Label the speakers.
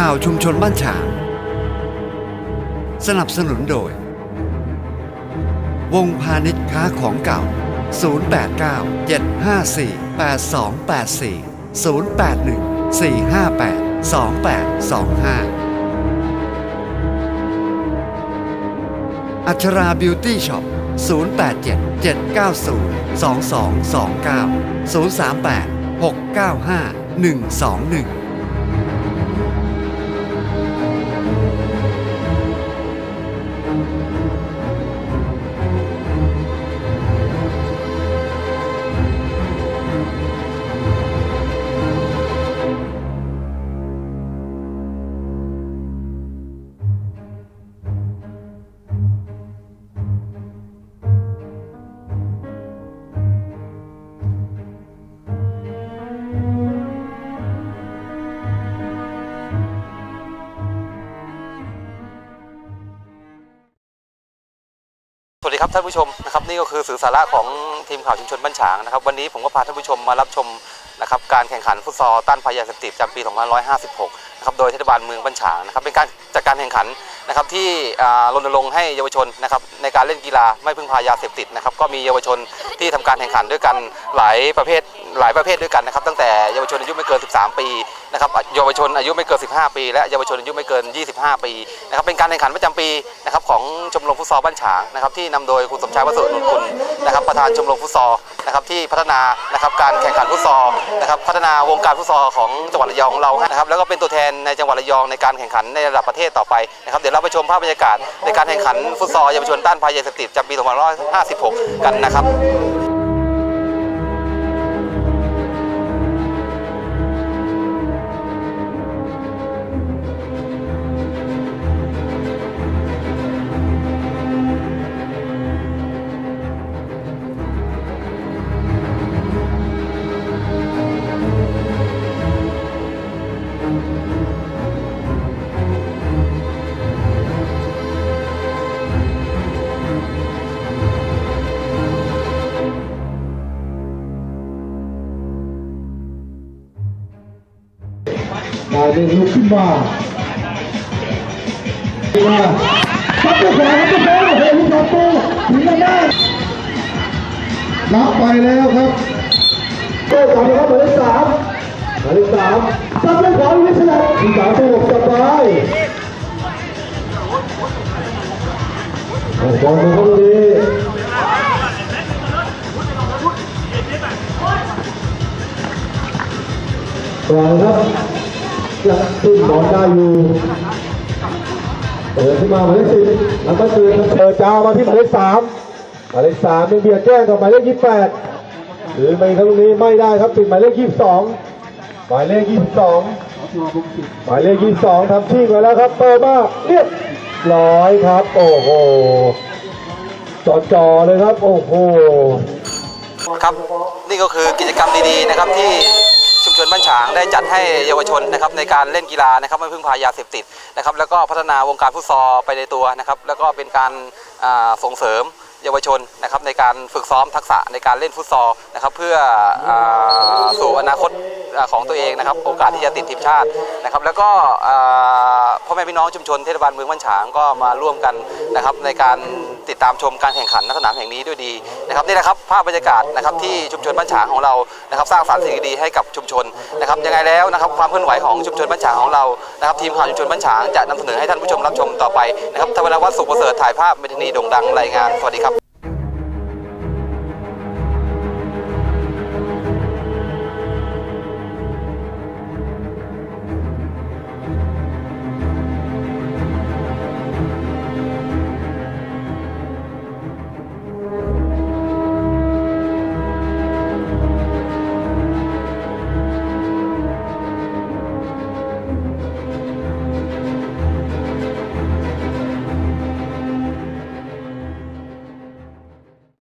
Speaker 1: ข่าวชุมชนบ้านฉาง สนับสนุนโดย วงพาณิชย์ค้าของเก่า 089 754 8284 081 458 2825 อัชราบิวตี้ช็อป 087 790 2229 038 695 121
Speaker 2: ท่านผู้ชมนะครับนี่ก็คือสื่อสาระของทีมข่าวชุมชนบ้านฉางนะครับ วันนี้ผมก็พาท่านผู้ชมมารับชมนะครับการแข่งขันฟุตซอลต้านภัยยาเสพติดประจำปี 2556 นะครับโดยเทศบาลเมืองบ้านฉางนะครับเป็นการจัดการแข่งขันนะครับที่รณรงค์ให้เยาวชนนะครับในการเล่นกีฬาไม่พึ่งพายาเสพติดนะครับก็มีเยาวชนที่ทำการแข่งขันด้วยกันหลายประเภทหลายประเภทด้วยกันนะครับตั้งแต่เยาวชนอายุไม่เกิน 13 ปีนะครับเยาวชนอายุไม่เกิน 15 ปี และเยาวชนอายุไม่เกิน 25 ปีนะครับเป็นการแข่งขันประจำปีนะครับของชมรมฟุตซอลบ้านฉางนะครับที่นำโดยคุณสมชายวัสดุนุนคุณนะครับประธานชมรมฟุตซอลนะครับที่พัฒนานะครับการแข่งขันฟุตซอลนะครับพัฒนาวงการฟุตซอลของจังหวัดระยองของเรานะครับแล้วก็เป็นตัวแทนในจังหวัดระยองในการแข่งขันในระดับประเทศต่อไปนะครับเดี๋ยวเราไปชมภาพบรรยากาศในการแข่งขันฟุตซอลเยาวชนต้านภัยยาเสพติดจำปี2556 กันนะครับ
Speaker 3: ดาวเด่นลุกขึ้นมามาซับตัวขวาครับตัวขวาโอ้โหลูกบอลปูถึงกันได้รับไปแล้วครับโต้กลับนะครับหมายเลขสามหมายเลขสามซับด้วยขวาวิศนาถึงสามตัวหกสบายโอ้โหบอลมาครับดีก่อครับ ยังขึ้นบอลได้อยู่เปิดขึ้นมาหมายเลขสิบแล้วก็เตือนเปิดจาวมาที่หมายเลขสามหมายเลขสามยังเบียดแจ้งกับหมายเลขยี่สิบแปดหรือไม่ทั้งนี้ไม่ได้ครับติดหมายเลขยี่สิบสองหมายเลขยี่สิบสองหมายเลขยี่สิบสองทำชิ่ไว้แล้วครับเปิดมาเรียบร้อยครับ โอ้โหจ่อๆเลยครับ โอ้โห
Speaker 2: ครับนี่ก็คือกิจกรรมดีๆนะครับที่ ชวนบ้านฉางได้จัดให้เยาวชนนะครับในการเล่นกีฬานะครับไม่พึ่งพายาเสพติดนะครับแล้วก็พัฒนาวงการฟุตซอลไปในตัวนะครับแล้วก็เป็นการส่งเสริมเยาวชนนะครับในการฝึกซ้อมทักษะในการเล่นฟุตซอลนะครับเพื่ออสู่อนาคต ของตัวเองนะครับ โอกาสที่จะติดทีมชาตินะครับ แล้วก็พ่อแม่พี่น้องชุมชนเทศบาลเมืองบ้านฉางก็มาร่วมกันนะครับในการติดตามชมการแข่งขันณสนามแห่งนี้ด้วยดีนะครับนี่แหละครับภาพบรรยากาศนะครับที่ชุมชนบ้านฉางของเรานะครับสร้างสรรค์สิ่งดีให้กับชุมชนนะครับยังไงแล้วนะครับความเคลื่อนไหวของชุมชนบ้านฉางของเรานะครับทีมข่าวชุมชนบ้านฉางจะนำเสนอให้ท่านผู้ชมรับชมต่อไปนะครับทวารวัฒน์สุขประเสริฐถ่ายภาพเมทินีโด่งดังรายงานสวัสดีครับ